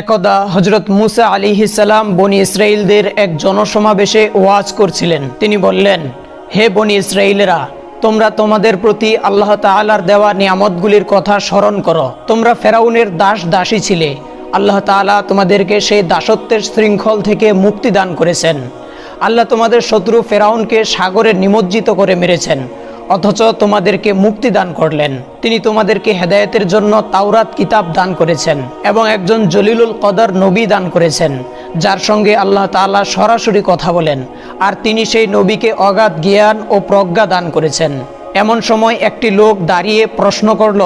একদা হজরত মুসা আলী সালাম বনি ইসরায়েলদের এক জনসমাবেশে ওয়াজ করছিলেন। তিনি বললেন, হে বনি ইসরায়েলেরা তোমরা তোমাদের প্রতি আল্লাহ তাআলার দেওয়া নিয়ামতগুলির কথা স্মরণ করো। তোমরা ফেরাউনের দাস দাসী ছিলে। আল্লাহ তাআলা তোমাদেরকে সেই দাসত্বের শৃঙ্খল থেকে মুক্তি দান করেছেন। আল্লাহ তোমাদের শত্রু ফেরাউনকে সাগরে নিমজ্জিত করে মেরেছেন। অথচ তোমাদেরকে মুক্তি দান করলেন। তিনি তোমাদেরকে হেদায়েতের জন্য তাওরাত কিতাব দান করেছেন এবং একজন জলিলুল কদর নবী দান করেছেন, যার সঙ্গে আল্লাহ তালা সরাসরি কথা বলেন, আর তিনি সেই নবীকে অগাধ জ্ঞান ও প্রজ্ঞা দান করেছেন। এমন সময় একটি লোক দাঁড়িয়ে প্রশ্ন করল,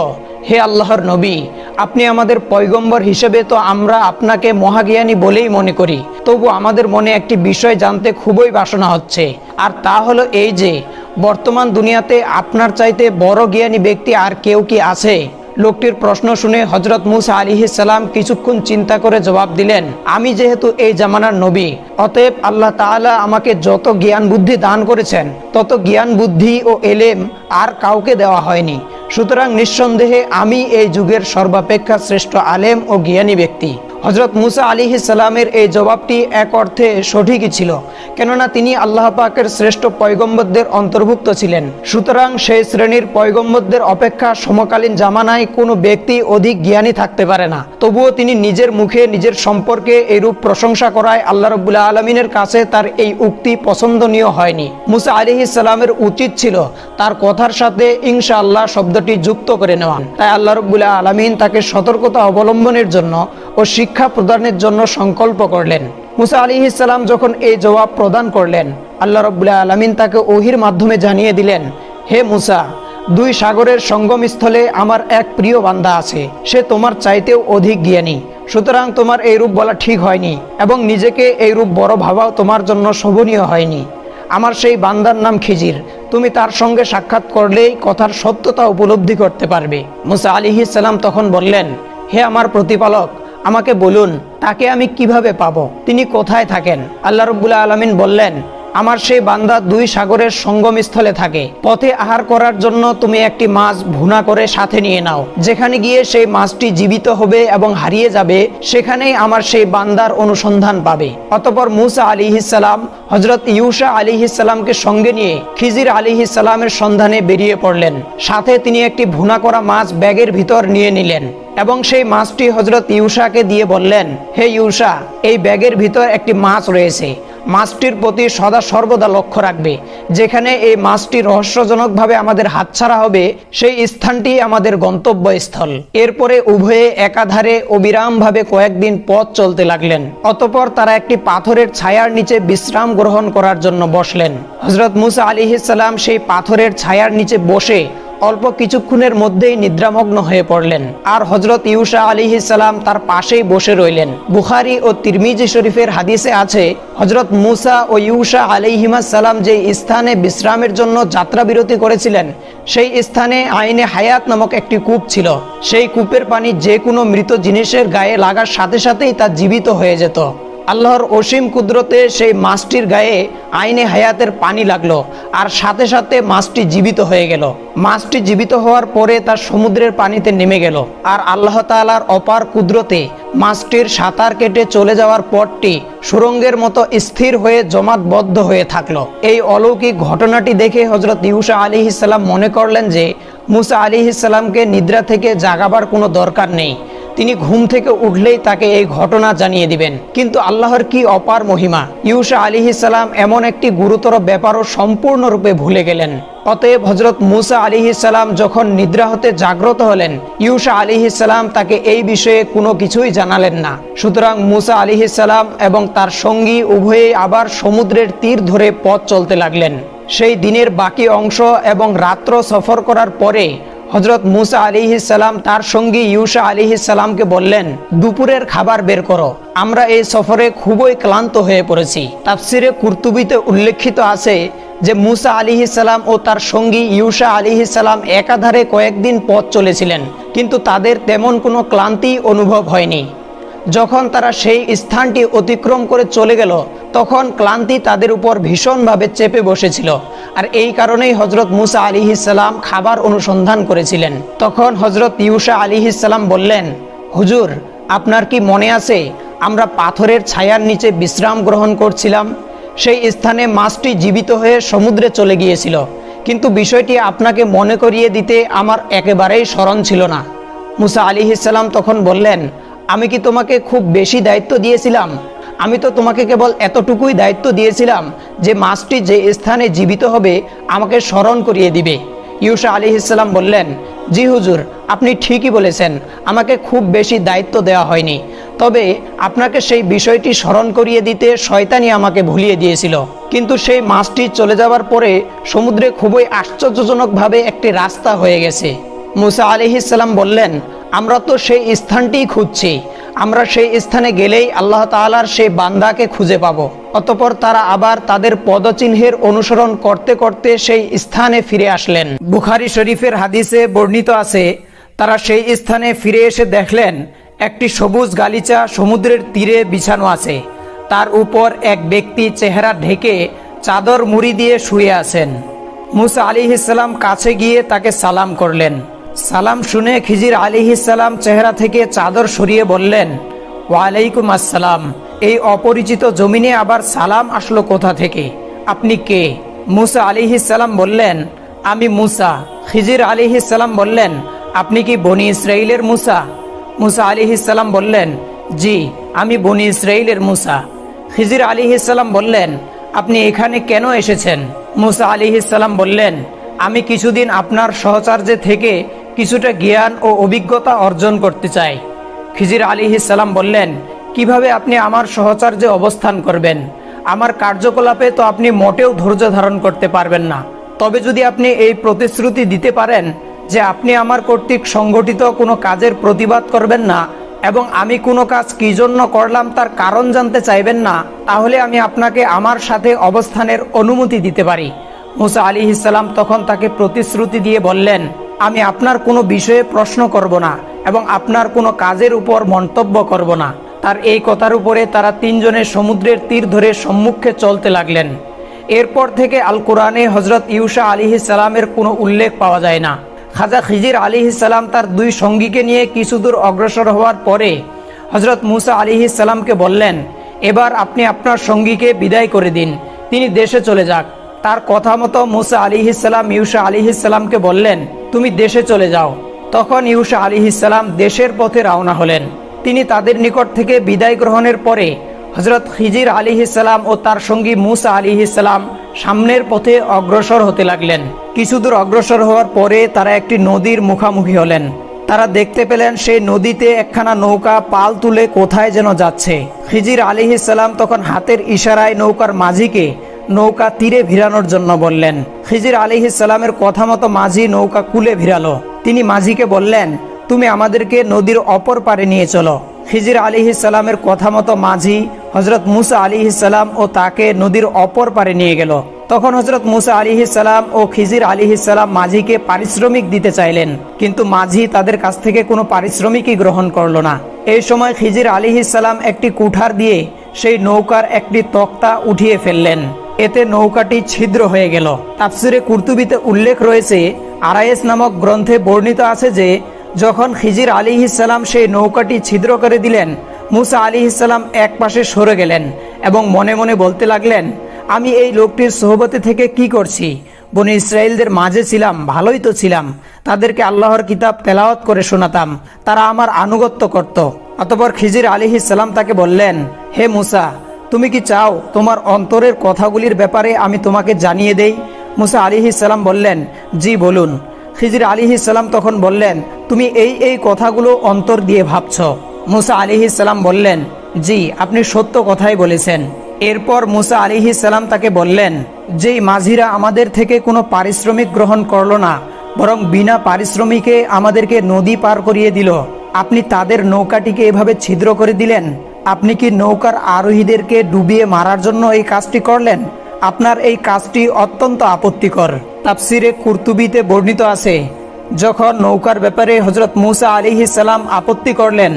হে আল্লাহর নবী আপনি আমাদের পয়গম্বর হিসেবে তো আমরা আপনাকে মহাজ্ঞানী বলেই মনে করি। তবু আমাদের মনে একটি বিষয় জানতে খুবই বাসনা হচ্ছে। আর তা হলো এই যে, বর্তমান দুনিয়াতে আপনার চাইতে বড় জ্ঞানী ব্যক্তি আর কেউ কি আছে? লোকটির প্রশ্ন শুনে হজরত মুসা সালাম কিছুক্ষণ চিন্তা করে জবাব দিলেন, আমি যেহেতু এই জামানার নবী, অতএব আল্লাহ তাআলা আমাকে যত জ্ঞান বুদ্ধি দান করেছেন, তত জ্ঞান বুদ্ধি ও এলেম আর কাউকে দেওয়া হয়নি। সুতরাং নিঃসন্দেহে আমি এই যুগের সর্বাপেক্ষা শ্রেষ্ঠ আলেম ও জ্ঞানী ব্যক্তি। হজরত মুসা আলী সালামের এই জবাবটি এক অর্থে সঠিকই ছিল, কেননা তিনি আল্লাহ পাকের শ্রেষ্ঠ পয়গম্বরদের অন্তর্ভুক্ত ছিলেন। সুতরাং সেই শ্রেণির পয়গম্বরদের অপেক্ষা সমকালীন জামানায় কোনো ব্যক্তি অধিক জ্ঞানী থাকতে পারে না। তবুও তিনি নিজের মুখে নিজের সম্পর্কে এরূপ প্রশংসা করায় আল্লাহ রবুল্লা আলমিনের কাছে তার এই উক্তি পছন্দনীয় হয়নি। মুসা আলী সালামের উচিত ছিল তার কথার সাথে ইনশা আল্লাহ শব্দটি যুক্ত করে নেওয়ান তাই আল্লাহ রবুল্লাহ আলমিন তাকে সতর্কতা অবলম্বনের জন্য ও শিক্ষা প্রদানের জন্য সংকল্প করলেন। মুসা আলী ইসলাম যখন এই জবাব প্রদান করলেন, আল্লাহ রবুল্লাহ আলমিন তাকে ওহির মাধ্যমে জানিয়ে দিলেন, হে মুসা, দুই সাগরের সঙ্গমস্থলে আমার এক প্রিয় বান্দা আছে। সে তোমার চাইতেও অধিক জ্ঞানী। সুতরাং তোমার এই রূপ বলা ঠিক হয়নি এবং নিজেকে এই রূপ বড় ভাবাও তোমার জন্য শোভনীয় হয়নি। আমার সেই বান্দার নাম খিজির। তুমি তার সঙ্গে সাক্ষাৎ করলেই কথার সত্যতা উপলব্ধি করতে পারবে। মুসা আলী সালাম তখন বললেন, হে আমার প্রতিপালক আমাকে বলুন তাকে আমি কীভাবে পাবো? তিনি কোথায় থাকেন? আল্লাহ রব্বুল্লা আলমিন বললেন আমার সেই বান্দা দুই সাগরের সঙ্গমস্থলে থাকে। পথে আহার করার জন্য তুমি একটি মাছ ভুনা করে সাথে নিয়ে নাও। যেখানে গিয়ে সেই মাছটি জীবিত হবে এবং হারিয়ে যাবে, সেখানেই আমার সেই বান্দার অনুসন্ধান পাবে। অতপর মুসা আলী সালাম হজরত ইউসা আলী সালামকে সঙ্গে নিয়ে খিজির আলী সালামের সন্ধানে বেরিয়ে পড়লেন। সাথে তিনি একটি ভুনা করা মাছ ব্যাগের ভিতর নিয়ে নিলেন এবং সেই মাছটি হজরত ইউসাকে দিয়ে বললেন, হে ইউসা, এই ব্যাগের ভিতর একটি মাছ রয়েছে। মাছটির প্রতি সদা সর্বদা লক্ষ্য রাখবে। যেখানে এই মাছটি রহস্যজনকভাবে আমাদের হাতছাড়া হবে, সেই স্থানটি আমাদের গন্তব্যস্থল। এরপরে উভয়ে একাধারে অবিরামভাবে কয়েকদিন পথ চলতে লাগলেন। অতপর তারা একটি পাথরের ছায়ার নিচে বিশ্রাম গ্রহণ করার জন্য বসলেন। হজরত মুসা আলী সালাম সেই পাথরের ছায়ার নিচে বসে অল্প কিছুক্ষণের মধ্যেই নিদ্রামগ্ন হয়ে পড়লেন। আর হজরত ইউসা আলী সালাম তার পাশেই বসে রইলেন। বুখারি ও তিরমিজি শরীফের হাদিসে আছে হজরত মুসা ও ইউসা আলিহিমা সালাম যে স্থানে বিশ্রামের জন্য যাত্রা বিরতি করেছিলেন, সেই স্থানে আইনে হায়াত নামক একটি কূপ ছিল। সেই কূপের পানি যে কোনো মৃত জিনিসের গায়ে লাগার সাথে সাথেই তা জীবিত হয়ে যেত। আল্লাহর অসীম কুদরতে সেই মাছটির গায়ে আইনে হায়াতের পানি লাগল, আর সাথে সাথে মাছটি জীবিত হয়ে গেল। মাছটি জীবিত হওয়ার পরে তার সমুদ্রের পানিতে নেমে গেল, আর আল্লাহ তালার অপার কুদরতে মাছটির সাঁতার কেটে চলে যাওয়ার পরটি সুরঙ্গের মতো স্থির হয়ে জমাতবদ্ধ হয়ে থাকল। এই অলৌকিক ঘটনাটি দেখে হজরত ইউসা আলী ইসলাম মনে করলেন যে, মুসা আলী ইসলামকে নিদ্রা থেকে জাগাবার কোনো দরকার নেই। তিনি ঘুম থেকে উঠলেই তাকে এই ঘটনা জানিয়ে দিবেন। কিন্তু আল্লাহর কি অপার মহিমা? ইউসা আলী সালাম এমন একটি গুরুতর ব্যাপারও সম্পূর্ণরূপে ভুলে গেলেন। অতএব হজরত মুসা আলী সালাম যখন নিদ্রা হতে জাগ্রত হলেন, ইউসা আলী সালাম তাকে এই বিষয়ে কোনো কিছুই জানালেন না। সুতরাং মুসা আলী সালাম এবং তার সঙ্গী উভয়ে আবার সমুদ্রের তীর ধরে পথ চলতে লাগলেন। সেই দিনের বাকি অংশ এবং রাত্র সফর করার পরে হজরত মুসা আলী তার সঙ্গী ইউসা আলী বললেন, দুপুরের খাবার বের করো। আমরা এই সফরে খুবই ক্লান্ত হয়ে পড়েছি। তাফসিরে কুর্তুবিতে উল্লেখিত আছে যে মুসা আলী ও তার সঙ্গী ইউসা আলী একাধারে কয়েকদিন পথ চলেছিলেন, কিন্তু তাদের তেমন কোনো ক্লান্তি অনুভব হয়নি। যখন তারা সেই স্থানটি অতিক্রম করে চলে গেল, তখন ক্লান্তি তাদের উপর ভীষণভাবে চেপে বসেছিল। আর এই কারণেই হজরত মুসা আলী ইসাল্লাম খাবার অনুসন্ধান করেছিলেন। তখন হজরত ইউসা আলী ইসাল্লাম বললেন, হুজুর, আপনার কি মনে আছে, আমরা পাথরের ছায়ার নিচে বিশ্রাম গ্রহণ করছিলাম? সেই স্থানে মাছটি জীবিত হয়ে সমুদ্রে চলে গিয়েছিল। কিন্তু বিষয়টি আপনাকে মনে করিয়ে দিতে আমার একেবারেই স্মরণ ছিল না। মুসা আলী ইসাল্লাম তখন বললেন আমি কি তোমাকে খুব বেশি দায়িত্ব দিয়েছিলাম? আমি তো তোমাকে কেবল এতটুকুই দায়িত্ব দিয়েছিলাম যে মাছটি যে স্থানে জীবিত হবে আমাকে স্মরণ করিয়ে দিবে। ইউসা আলী ইসলাম বললেন, জি হুজুর, আপনি ঠিকই বলেছেন, আমাকে খুব বেশি দায়িত্ব দেওয়া হয়নি। তবে আপনাকে সেই বিষয়টি স্মরণ করিয়ে দিতে শয়তানি আমাকে ভুলিয়ে দিয়েছিল। কিন্তু সেই মাছটি চলে যাওয়ার পরে সমুদ্রে খুবই আশ্চর্যজনকভাবে একটি রাস্তা হয়ে গেছে। মুসা আলিহিসাল্লাম বললেন আমরা তো সেই স্থানটিই খুঁজছি। আমরা সেই স্থানে গেলেই আল্লাহ তাআলার সেই বান্দাকে খুঁজে পাব। অতপর তারা আবার তাদের পদচিহ্নের অনুসরণ করতে করতে সেই স্থানে ফিরে আসলেন। বুখারি শরীফের হাদিসে বর্ণিত আছে, তারা সেই স্থানে ফিরে এসে দেখলেন, একটি সবুজ গালিচা সমুদ্রের তীরে বিছানো আছে। তার উপর এক ব্যক্তি চেহারা ঢেকে চাদর মুড়ি দিয়ে শুয়ে আছেন। মুসা আলী ইসলাম কাছে গিয়ে তাকে সালাম করলেন। সালাম শুনে খিজির আলী ইসলাম চেহারা থেকে চাদর সরিয়ে বললেন, ওয়ালাইকুম আসসালাম। এই অপরিচিত জমিনে আবার সালাম আসলো কোথা থেকে? আপনি কে? মুসা আলী ইসলাম বললেন, আমি মুসা। খিজির আলী ইসলাম বললেন, আপনি কি বনি ইসরাইলের মুসা? মুসা আলী ইসলাম বললেন, জি, আমি বনি ইসরাইলের মুসা। খিজির আলী ইসলাম বললেন, আপনি এখানে কেন এসেছেন? মুসা আলী ইসলাম বললেন, আমি কিছুদিন আপনার সহচার্যে থেকে কিছুটা জ্ঞান ও অভিজ্ঞতা অর্জন করতে চাই। খিজির আলী ইসলাম বললেন, কীভাবে আপনি আমার সহচার্যে অবস্থান করবেন? আমার কার্যকলাপে তো আপনি মোটেও ধৈর্য ধারণ করতে পারবেন না। তবে যদি আপনি এই প্রতিশ্রুতি দিতে পারেন যে আপনি আমার কর্তৃক সংগঠিত কোনো কাজের প্রতিবাদ করবেন না এবং আমি কোনো কাজ কী জন্য করলাম তার কারণ জানতে চাইবেন না, তাহলে আমি আপনাকে আমার সাথে অবস্থানের অনুমতি দিতে পারি। মুসা আলী ইসলাম তখন তাকে প্রতিশ্রুতি দিয়ে বললেন আমি আপনার কোনো বিষয়ে প্রশ্ন করব না এবং আপনার কোনো কাজের উপর মন্তব্য করব না। তার এই কথার উপরে তারা তিনজনে সমুদ্রের তীর ধরে সম্মুখে চলতে লাগলেন। এরপর থেকে আল কোরআনে হজরত ইউসা আলী সালামের কোনো উল্লেখ পাওয়া যায় না। খাজা খিজির আলী সালাম তার দুই সঙ্গীকে নিয়ে কিছু দূর অগ্রসর হওয়ার পরে হজরত মুসা আলী সালামকে বললেন, এবার আপনি আপনার সঙ্গীকে বিদায় করে দিন। তিনি দেশে চলে যাক। তার কথা মতো মুসা আলী ইসালাম ইউসা আলী ইসালামকে বললেন তুমি দেশে চলে যাও। তখন ইউসা আলী ইসালাম দেশের পথে রওনা হলেন। তিনি তাদের নিকট থেকে বিদায় গ্রহণের পরে হজরত খিজির আলী ইসালাম ও তার সঙ্গী মুসা আলী ইসালাম সামনের পথে অগ্রসর হতে লাগলেন। কিছুদূর অগ্রসর হওয়ার পরে তারা একটি নদীর মুখামুখি হলেন। তারা দেখতে পেলেন সেই নদীতে একখানা নৌকা পাল তুলে কোথায় যেন যাচ্ছে। খিজির আলী ইসালাম তখন হাতের ইশারায় নৌকার মাঝিকে নৌকা তীরে ভিড়ানোর জন্য বললেন, খিজির আলী ইসালামের কথা মতো মাঝি নৌকা কুলে ভিড়ালো। তিনি মাঝিকে বললেন, তুমি আমাদেরকে নদীর অপর পারে নিয়ে চলো। খিজির আলী ইসালামের কথা মতো মাঝি হজরত মুসা আলী ইসালাম ও তাকে নদীর অপর পারে নিয়ে গেল। তখন হজরত মুসা আলী ইসালাম ও খিজির আলী ইসালাম মাঝিকে পারিশ্রমিক দিতে চাইলেন, কিন্তু মাঝি তাদের কাছ থেকে কোনো পারিশ্রমিকই গ্রহণ করল না। এই সময় খিজির আলী ইসালাম একটি কুঠার দিয়ে সেই নৌকার একটি তক্তা উঠিয়ে ফেললেন। এতে নৌকাটি ছিদ্র হয়ে গেল। তাফসিরে কুর্তুবিতে উল্লেখ রয়েছে, আরায়েস নামক গ্রন্থে বর্ণিত আছে যে, যখন খিজির আলী ইসালাম সেই নৌকাটি ছিদ্র করে দিলেন, মুসা আলী ইসালাম এক পাশে সরে গেলেন এবং মনে মনে বলতে লাগলেন, আমি এই লোকটির সোহবতে থেকে কি করছি? বনি ইসরায়েলদের মাঝে ছিলাম, ভালোই তো ছিলাম। তাদেরকে আল্লাহর কিতাব তেলাওয়াত করে শোনাতাম। তারা আমার আনুগত্য করত। অতপর খিজির আলী ইসালাম তাকে বললেন, হে মুসা তুমি কি চাও তোমার অন্তরের কথাগুলির ব্যাপারে আমি তোমাকে জানিয়ে দেই? মুসা আলী ইসালাম বললেন, জি বলুন। খিজির আলী ইসালাম তখন বললেন, তুমি এই এই কথাগুলো অন্তর দিয়ে ভাবছ। মুসা আলী ইসালাম বললেন, জি, আপনি সত্য কথাই বলেছেন। এরপর মুসা আলী ইসালাম তাকে বললেন, যেই মাঝিরা আমাদের থেকে কোনো পারিশ্রমিক গ্রহণ করল না, বরং বিনা পারিশ্রমিকে আমাদেরকে নদী পার করিয়ে দিল, আপনি তাদের নৌকাটিকে এভাবে ছিদ্র করে দিলেন? আপনি কি নৌকার আরোহীদেরকে ডুবিয়ে মারার জন্য এই কাজটি করলেন? আপনার এই কাজটি অত্যন্ত আপত্তিকর। তাপসিরে কুর্তুবিতে বর্ণিত আছে, যখন নৌকার ব্যাপারে হজরত মুসা সালাম আপত্তি করলেন,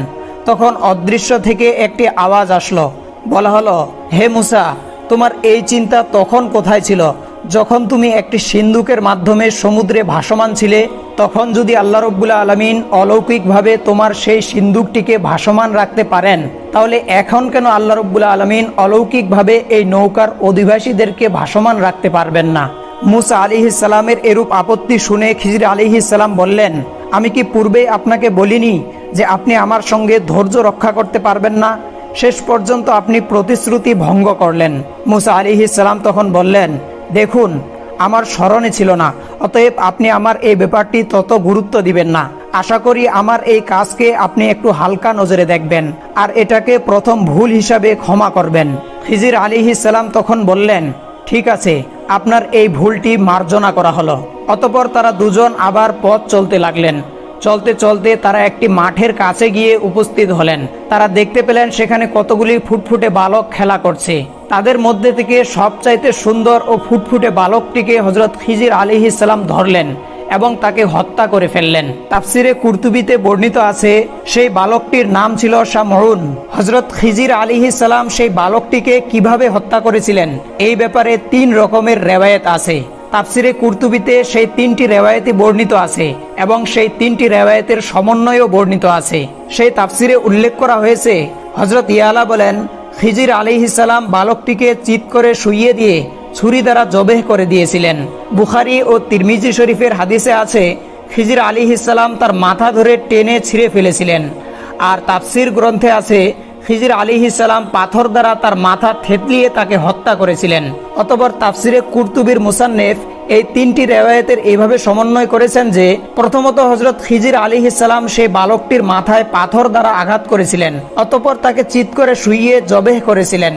তখন অদৃশ্য থেকে একটি আওয়াজ আসলো। বলা হলো, হে মুসা, তোমার এই চিন্তা তখন কোথায় ছিল? যখন তুমি একটি সিন্ধুকের মাধ্যমে সমুদ্রে ভাসমান ছিলে, তখন যদি আল্লাহ রব্বুল্লা আলমিন অলৌকিকভাবে তোমার সেই সিন্ধুকটিকে ভাসমান রাখতে পারেন, তাহলে এখন কেন আল্লাহ রব্বুল্লা আলমিন অলৌকিকভাবে এই নৌকার অধিবাসীদেরকে ভাসমান রাখতে পারবেন না? মুসা আলী ইসালামের এরূপ আপত্তি শুনে খিজির আলী ইসালাম বললেন, আমি কি পূর্বে আপনাকে বলিনি যে আপনি আমার সঙ্গে ধৈর্য রক্ষা করতে পারবেন না? শেষ পর্যন্ত আপনি প্রতিশ্রুতি ভঙ্গ করলেন। মুসা আলী ইসালাম তখন বললেন দেখুন, আমার স্মরণে ছিল না, অতএব আপনি আমার এই ব্যাপারটি তত গুরুত্ব দিবেন না। আশা করি আমার এই কাজকে আপনি একটু হালকা নজরে দেখবেন, আর এটাকে প্রথম ভুল হিসাবে ক্ষমা করবেন। খিজির আলী সালাম তখন বললেন, ঠিক আছে, আপনার এই ভুলটি মার্জনা করা হলো। অতপর তারা দুজন আবার পথ চলতে লাগলেন। চলতে চলতে তারা একটি মাঠের কাছে গিয়ে উপস্থিত হলেন। তারা দেখতে পেলেন সেখানে কতগুলি ফুটফুটে বালক খেলা করছে। তাদের মধ্যে থেকে সবচাইতে সুন্দর ও ফুটফুটে বালকটিকে হজরত খিজির আলী ইসলাম ধরলেন এবং তাকে হত্যা করে ফেললেন। তাফসিরে কুর্তুবিতে বর্ণিত আছে, সেই বালকটির নাম ছিল শামরুন হজরত খিজির আলী সালাম সেই বালকটিকে কীভাবে হত্যা করেছিলেন? এই ব্যাপারে তিন রকমের রেওয়ায়ত আছে। তাফসিরে কুর্তুবিতে সেই তিনটি রেওয়ায়তই বর্ণিত আছে এবং সেই তিনটি রেওয়ায়তের সমন্বয়ও বর্ণিত আছে। সেই তাফসিরে উল্লেখ করা হয়েছে হজরত ইয়ালা বলেন, খিজির আলী সালাম বালকটিকে চিৎ করে শুইয়ে দিয়ে ছুরি দ্বারা জবেহ করে দিয়েছিলেন। বুখারি ও তিরমিজি শরীফের হাদিসে আছে, খিজির আলী ইসালাম তার মাথা ধরে টেনে ছিঁড়ে ফেলেছিলেন। আর তাফসির গ্রন্থে আছে খিজির আলী ইসালাম পাথর দ্বারা তার মাথা থেতলিয়ে তাকে হত্যা করেছিলেন। অতপর তাফসিরে কুর্তুবির মুসান্নেফ এই তিনটি রেওয়ায়তের এইভাবে সমন্বয় করেছেন যে, প্রথমত হজরত খিজির আলী ইসালাম সেই বালকটির মাথায় পাথর দ্বারা আঘাত করেছিলেন, অতপর তাকে চিৎ করে শুইয়ে জবেহ করেছিলেন,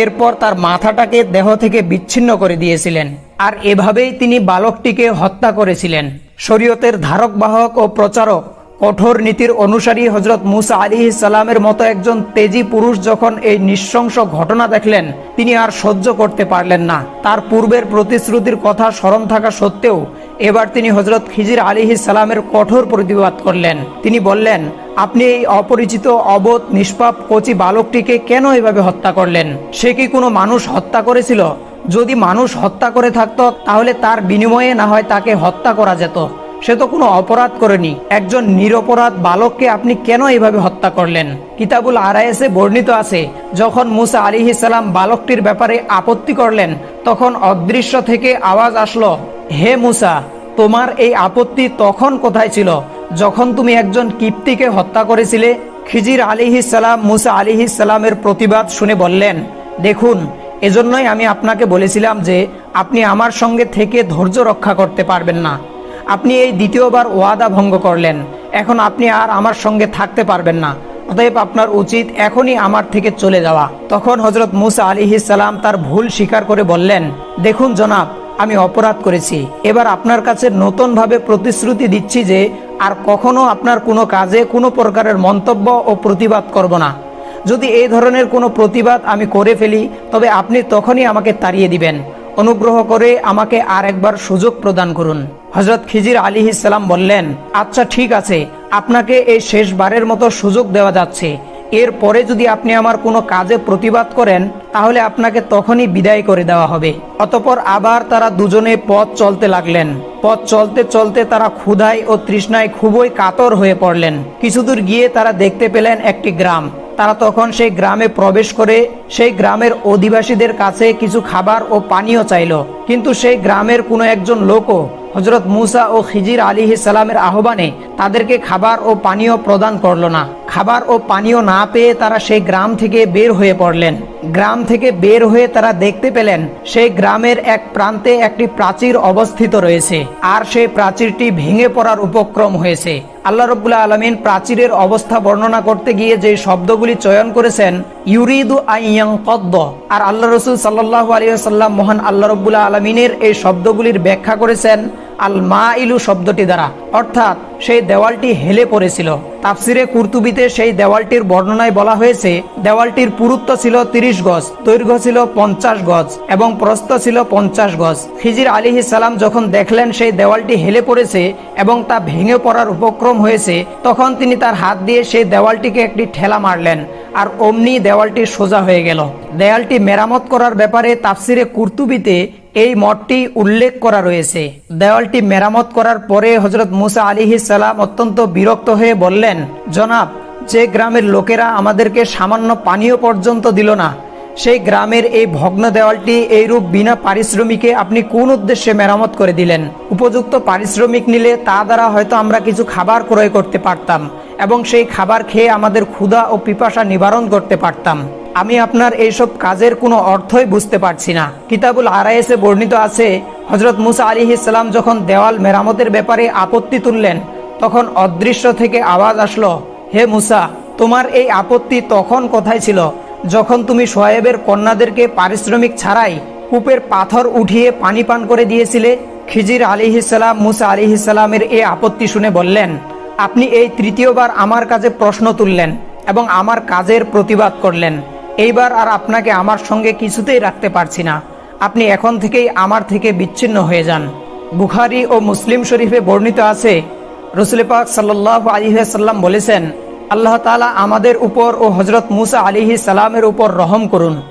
এরপর তার মাথাটাকে দেহ থেকে বিচ্ছিন্ন করে দিয়েছিলেন, আর এভাবেই তিনি বালকটিকে হত্যা করেছিলেন। শরীয়তের ধারক বাহক ও প্রচারক কঠোর নীতির অনুসারী হজরত মুসা আলী সালামের মতো একজন তেজি পুরুষ যখন এই নৃশংস ঘটনা দেখলেন, তিনি আর সহ্য করতে পারলেন না। তার পূর্বের প্রতিশ্রুতির কথা স্মরণ থাকা সত্ত্বেও, এবার তিনি হজরত খিজির আলী সালামের কঠোর প্রতিবাদ করলেন। তিনি বললেন, আপনি এই অপরিচিত, অবোধ, নিষ্পাপ, কচি বালকটিকে কেন এভাবে হত্যা করলেন? সে কি কোনো মানুষ হত্যা করেছিল? যদি মানুষ হত্যা করে থাকত, তাহলে তার বিনিময়ে না হয় তাকে হত্যা করা যেত। সে তো কোনো অপরাধ করেনি। একজন নিরপরাধ বালককে আপনি কেন এভাবে হত্যা করলেন? কিতাবুল আরায়েসে বর্ণিত আছে, যখন মুসা আলী সালাম বালকটির ব্যাপারে আপত্তি করলেন, তখন অদৃশ্য থেকে আওয়াজ আসলো, হে মুসা, তোমার এই আপত্তি তখন কোথায় ছিল? যখন তুমি একজন কিপ্তিকে হত্যা করেছিলে, খিজির আলিহি সালাম মুসা আলিহি সালামের প্রতিবাদ শুনে বললেন, দেখুন, এজন্যই আমি আপনাকে বলেছিলাম যে, আপনি আমার সঙ্গে থেকে ধৈর্য রক্ষা করতে পারবেন না। আপনি এই দ্বিতীয়বার ওয়াদা ভঙ্গ করলেন। এখন আপনি আর আমার সঙ্গে থাকতে পারবেন না। অতএব আপনার উচিত এখনই আমার থেকে চলে যাওয়া। তখন হজরত মুসা আলী সালাম তার ভুল স্বীকার করে বললেন, দেখুন জনাব, আমি অপরাধ করেছি। এবার আপনার কাছে নতুনভাবে প্রতিশ্রুতি দিচ্ছি যে আর কখনো আপনার কোনো কাজে কোনো প্রকারের মন্তব্য ও প্রতিবাদ করব না। যদি এই ধরনের কোনো প্রতিবাদ আমি করে ফেলি, তবে আপনি তখনই আমাকে তাড়িয়ে দিবেন। অনুগ্রহ করে আমাকে আর একবার সুযোগ প্রদান করুন। হজরত খিজির আলী ইসলাম বললেন আচ্ছা ঠিক আছে, আপনাকে এই শেষবারের মতো সুযোগ দেওয়া যাচ্ছে। এরপরে যদি আপনি আমার কোনো কাজে প্রতিবাদ করেন, তাহলে আপনাকে তখনই বিদায় করে দেওয়া হবে। অতপর আবার তারা দুজনে পথ চলতে লাগলেন। পথ চলতে চলতে তারা ক্ষুধায় ও তৃষ্ণায় খুবই কাতর হয়ে পড়লেন। কিছুদূর গিয়ে তারা দেখতে পেলেন একটি গ্রাম। তারা তখন সেই গ্রামে প্রবেশ করে সেই গ্রামের অধিবাসীদের কাছে কিছু খাবার ও পানীয় চাইল। কিন্তু সেই গ্রামের কোনো একজন লোকও হজরত মুসা ও খিজির আলী সালামের আহ্বানে তাদেরকে খাবার ও পানীয় প্রদান করল না। খাবার ও পানীয় না পেয়ে তারা সেই গ্রাম থেকে বের হয়ে পড়লেন। গ্রাম থেকে বের হয়ে তারা দেখতে পেলেন, সেই গ্রামের এক প্রান্তে একটি প্রাচীর অবস্থিত রয়েছে। আর সেই প্রাচীরটি ভেঙে পড়ার উপক্রম হয়েছে। আল্লাহ রব্বুল্লাহ আলমিন প্রাচীরের অবস্থা বর্ণনা করতে গিয়ে যে শব্দগুলি চয়ন করেছেন, ইউরিদু আইয়াং কদ্দ আর আল্লাহ রসুল সাল্লাহ আলিয়াল্লাম মহান আল্লাহ রব্বুল্লাহ আলমিনের এই শব্দগুলির ব্যাখ্যা করেছেন আল মা ইলু শব্দটি দ্বারা। অর্থাৎ সেই দেওয়ালটি হেলে পড়েছিল। তাফসিরে কুর্তুবিতে সেই দেওয়ালটির বর্ণনায় বলা হয়েছে, দেওয়ালটির পুরুত্ব ছিল তিরিশ গজ, দৈর্ঘ্য ছিল পঞ্চাশ গজ এবং প্রস্থ ছিল পঞ্চাশ গজ। খিজির আলী সালাম যখন দেখলেন সেই দেওয়ালটি হেলে পড়েছে এবং তা ভেঙে পড়ার উপক্রম হয়েছে, তখন তিনি তার হাত দিয়ে সেই দেওয়ালটিকে একটি ঠেলা মারলেন আর অমনি দেওয়ালটি সোজা হয়ে গেল। দেয়ালটি মেরামত করার ব্যাপারে তাফসিরে কুর্তুবিতে এই মঠটি উল্লেখ করা রয়েছে। দেওয়ালটি মেরামত করার পরে হজরত মুসা আলী সালাম অত্যন্ত বিরক্ত হয়ে বললেন, জনাব, যে গ্রামের লোকেরা আমাদেরকে সামান্য পানীয় পর্যন্ত দিল না, সেই গ্রামের এই ভগ্ন দেওয়ালটি এইরূপ বিনা পারিশ্রমিকে আপনি কোন উদ্দেশ্যে মেরামত করে দিলেন? উপযুক্ত পারিশ্রমিক নিলে তা দ্বারা হয়তো আমরা কিছু খাবার ক্রয় করতে পারতাম এবং সেই খাবার খেয়ে আমাদের ক্ষুধা ও পিপাসা নিবারণ করতে পারতাম। আমি আপনার এইসব কাজের কোনো অর্থই বুঝতে পারছি না। কিতাবুল আরাইসে বর্ণিত আছে হজরত মুসা আলী ইসলাম যখন দেওয়াল মেরামতের ব্যাপারে আপত্তি তুললেন, তখন অদৃশ্য থেকে আওয়াজ আসলো, হে মুসা, তোমার এই আপত্তি তখন কোথায় ছিল? যখন তুমি সোয়েবের কন্যাদেরকে পারিশ্রমিক ছাড়াই কূপের পাথর উঠিয়ে পানি পান করে দিয়েছিলে, খিজির আলিহিসাল্লাম মুসা আলিহিসাল্লামের এই আপত্তি শুনে বললেন, আপনি এই তৃতীয়বার আমার কাছে প্রশ্ন তুললেন এবং আমার কাজের প্রতিবাদ করলেন। এইবার আর আপনাকে আমার সঙ্গে কিছুতেই রাখতে পারছি না। আপনি এখন থেকেই আমার থেকে বিচ্ছিন্ন হয়ে যান। বুখারি ও মুসলিম শরীফে বর্ণিত আছে, রসুল পাক সাল্লাহ আলিহাসাল্লাম বলেছেন, আল্লাহ তালা আমাদের উপর ও হজরত মুসা আলিহি সালামের উপর রহম করুন।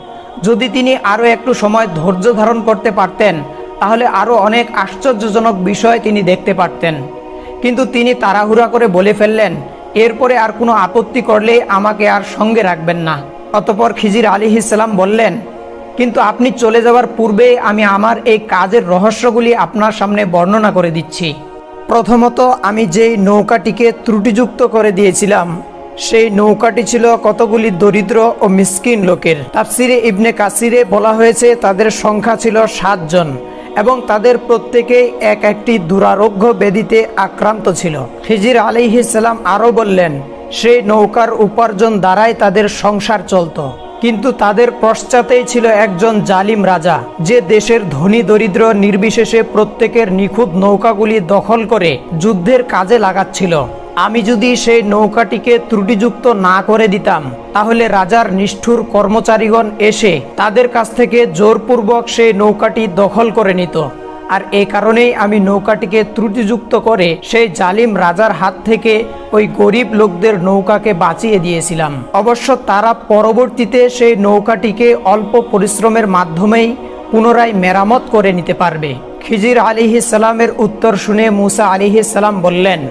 যদি তিনি আরও একটু সময় ধৈর্য ধারণ করতে পারতেন, তাহলে আরও অনেক আশ্চর্যজনক বিষয় তিনি দেখতে পারতেন। কিন্তু তিনি তাড়াহুড়া করে বলে ফেললেন, এরপরে আর কোনো আপত্তি করলে আমাকে আর সঙ্গে রাখবেন না। অতপর খিজির আলী ইসলাম বললেন, কিন্তু আপনি চলে যাওয়ার পূর্বে আমি আমার এই কাজের রহস্যগুলি আপনার সামনে বর্ণনা করে দিচ্ছি। প্রথমত, আমি যেই নৌকাটিকে ত্রুটিযুক্ত করে দিয়েছিলাম, সেই নৌকাটি ছিল কতগুলি দরিদ্র ও মিসকিন লোকের। তাফসিরে ইবনে কাসিরে বলা হয়েছে, তাদের সংখ্যা ছিল সাতজন এবং তাদের প্রত্যেকেই এক একটি দুরারোগ্য বেদিতে আক্রান্ত ছিল। খিজির আলিহিসাল্লাম আরও বললেন সেই নৌকার উপার্জন দ্বারাই তাদের সংসার চলত। কিন্তু তাদের পশ্চাতেই ছিল একজন জালিম রাজা, যে দেশের ধনী দরিদ্র নির্বিশেষে প্রত্যেকের নিখুঁত নৌকাগুলি দখল করে যুদ্ধের কাজে লাগাচ্ছিল। আমি যদি সেই নৌকাটিকে ত্রুটিযুক্ত না করে দিতাম, তাহলে রাজার নিষ্ঠুর কর্মচারীগণ এসে তাদের কাছ থেকে জোরপূর্বক সেই নৌকাটি দখল করে নিত। আর এই কারণেই আমি নৌকাটিকে ত্রুটিযুক্ত করে সেই জালিম রাজার হাত থেকে ওই গরিব লোকদের নৌকাকে বাঁচিয়ে দিয়েছিলাম। অবশ্য তারা পরবর্তীতে সেই নৌকাটিকে অল্প পরিশ্রমের মাধ্যমেই পুনরায় মেরামত করে নিতে পারবে। খিজির আলিহি সালামের উত্তর শুনে মুসা আলিহি সালাম বললেন,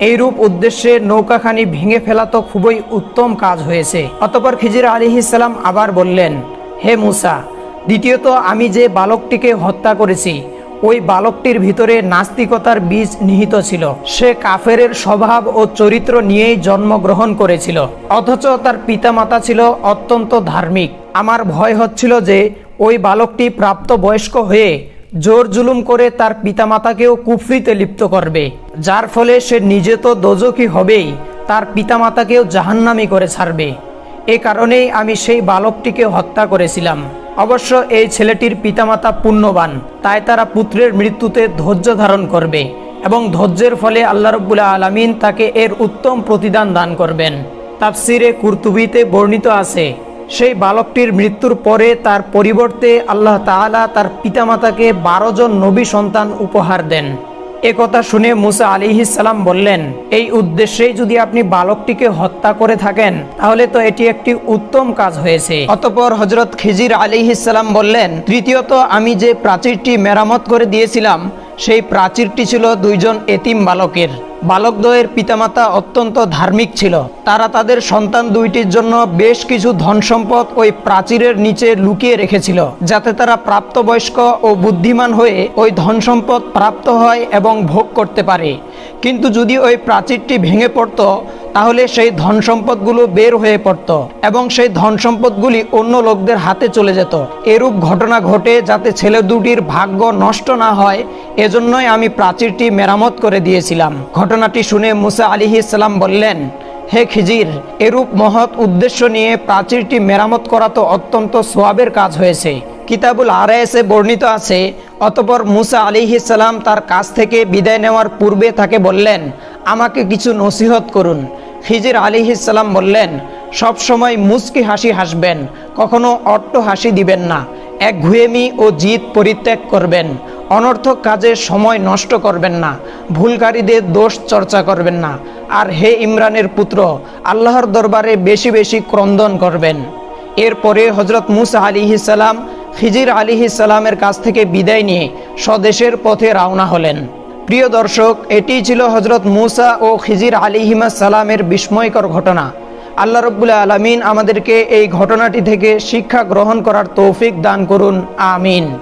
এইরূপ উদ্দেশ্যে নৌকাখানি ভেঙে ফেলা তো খুবই উত্তম কাজ হয়েছে। অতপর খিজির আলিহিসাল্লাম আবার বললেন, হে মুসা, দ্বিতীয়ত আমি যে বালকটিকে হত্যা করেছি ওই বালকটির ভিতরে নাস্তিকতার বীজ নিহিত ছিল। সে কাফেরের স্বভাব ও চরিত্র নিয়েই জন্মগ্রহণ করেছিল। অথচ তার পিতামাতা ছিল অত্যন্ত ধার্মিক। আমার ভয় হচ্ছিল যে ওই বালকটি প্রাপ্ত বয়স্ক হয়ে জোর জুলুম করে তার পিতামাতাকেও কুফরিতে লিপ্ত করবে। যার ফলে সে নিজে তো দোজকি হবেই, তার পিতামাতাকেও জাহান্নামি করে ছাড়বে। এ কারণেই আমি সেই বালকটিকে হত্যা করেছিলাম। অবশ্য এই ছেলেটির পিতামাতা পুণ্যবান, তাই তারা পুত্রের মৃত্যুতে ধৈর্য ধারণ করবে এবং ধৈর্যের ফলে আল্লাহ রব্বুল্লা আলমিন তাকে এর উত্তম প্রতিদান দান করবেন। তাফসিরে কুর্তুবিতে বর্ণিত আছে, সেই বালকটির মৃত্যুর পরে তার পরিবর্তে আল্লাহ তাআলা তার পিতামাতাকে বারো জন নবী সন্তান উপহার দেন। এ কথা শুনে মুসা আলিহিসাল্লাম বললেন, এই উদ্দেশ্যেই যদি আপনি বালকটিকে হত্যা করে থাকেন, তাহলে তো এটি একটি উত্তম কাজ হয়েছে। অতপর হজরত খিজির আলিহিসাল্লাম বললেন তৃতীয়ত আমি যে প্রাচীরটি মেরামত করে দিয়েছিলাম, সেই প্রাচীরটি ছিল দুইজন এতিম বালকের। বালকদ্বয়ের পিতামাতা অত্যন্ত ধার্মিক ছিল। তারা তাদের সন্তান দুইটির জন্য বেশ কিছু ধনসম্পদ ওই প্রাচীরের নিচে লুকিয়ে রেখেছিল, যাতে তারা প্রাপ্তবয়স্ক ও বুদ্ধিমান হয়ে ওই ধনসম্পদ প্রাপ্ত হয় এবং ভোগ করতে পারে। কিন্তু যদি ওই প্রাচীরটি ভেঙে পড়তো তাহলে সেই ধন সম্পদগুলো বের হয়ে পড়ত এবং সেই ধন সম্পদগুলি অন্য লোকদের হাতে চলে যেত। এরূপ ঘটনা ঘটে যাতে ছেলে দুটির ভাগ্য নষ্ট না হয়, এজন্যই আমি প্রাচীরটি মেরামত করে দিয়েছিলাম। ঘটনাটি শুনে মুসা আলিহি ইসলাম বললেন, হে খিজির, এরূপ মহৎ উদ্দেশ্য নিয়ে প্রাচীরটি মেরামত করা তো অত্যন্ত সোয়াবের কাজ হয়েছে। কিতাবুল আরএসে বর্ণিত আছে, অতপর মুসা আলিহিসাল্লাম তার কাছ থেকে বিদায় নেওয়ার পূর্বে তাকে বললেন, আমাকে কিছু নসিহত করুন। খিজির আলিহিসাল্লাম বললেন, সব সময় মুস্কি হাসি হাসবেন, কখনো অট্ট হাসি দিবেন না। এক ঘুয়েমি ও জিদ পরিত্যাগ করবেন, অনর্থক কাজে সময় নষ্ট করবেন না, ভুলকারীদের দোষ চর্চা করবেন না। আর হে ইমরানের পুত্র, আল্লাহর দরবারে বেশি বেশি ক্রন্দন করবেন। এরপরে হজরত মুসা আলী সালাম খিজির আলী ইসালামের কাছ থেকে বিদায় নিয়ে স্বদেশের পথে রওনা হলেন। প্রিয় দর্শক, এটি ছিল হজরত মুসা ও খিজির আলী আলিহিমা সালামের বিস্ময়কর ঘটনা। আল্লাহ রব্বুল আলমিন আমাদেরকে এই ঘটনাটি থেকে শিক্ষা গ্রহণ করার তৌফিক দান করুন, আমিন।